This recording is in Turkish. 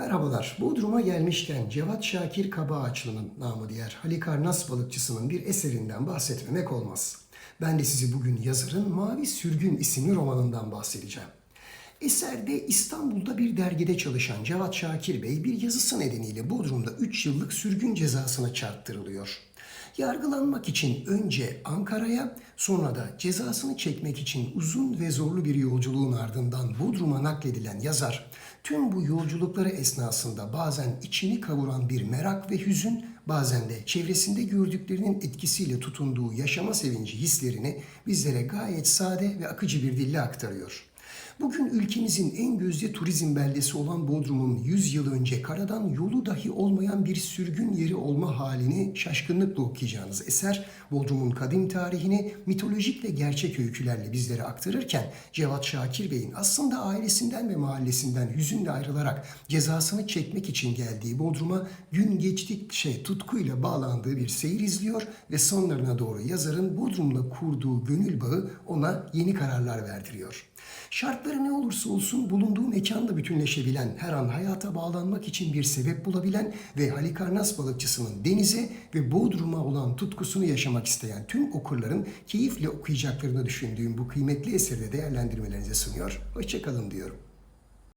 Merhabalar. Bodrum'a gelmişken Cevat Şakir Kabaağaçlı'nın namı diğer Halikarnas balıkçısının bir eserinden bahsetmemek olmaz. Ben de sizi bugün yazarın Mavi Sürgün isimli romanından bahsedeceğim. Eserde İstanbul'da bir dergide çalışan Cevat Şakir Bey bir yazısı nedeniyle Bodrum'da 3 yıllık sürgün cezasına çarptırılıyor. Yargılanmak için önce Ankara'ya sonra da cezasını çekmek için uzun ve zorlu bir yolculuğun ardından Bodrum'a nakledilen yazar tüm bu yolculukları esnasında bazen içini kavuran bir merak ve hüzün bazen de çevresinde gördüklerinin etkisiyle tutunduğu yaşama sevinci hislerini bizlere gayet sade ve akıcı bir dille aktarıyor. Bugün ülkemizin en gözde turizm beldesi olan Bodrum'un 100 yıl önce karadan yolu dahi olmayan bir sürgün yeri olma halini şaşkınlıkla okuyacağınız eser Bodrum'un kadim tarihini mitolojik ve gerçek öykülerle bizlere aktarırken Cevat Şakir Bey'in aslında ailesinden ve mahallesinden hüzünle ayrılarak cezasını çekmek için geldiği Bodrum'a gün geçtikçe tutkuyla bağlandığı bir seyir izliyor ve sonlarına doğru yazarın Bodrum'la kurduğu gönül bağı ona yeni kararlar verdiriyor. Şartları ne olursa olsun bulunduğu mekanda bütünleşebilen, her an hayata bağlanmak için bir sebep bulabilen ve Halikarnas balıkçısının denize ve Bodrum'a olan tutkusunu yaşamak isteyen tüm okurların keyifle okuyacaklarını düşündüğüm bu kıymetli eseri de değerlendirmelerinize sunuyor. Hoşçakalın diyorum.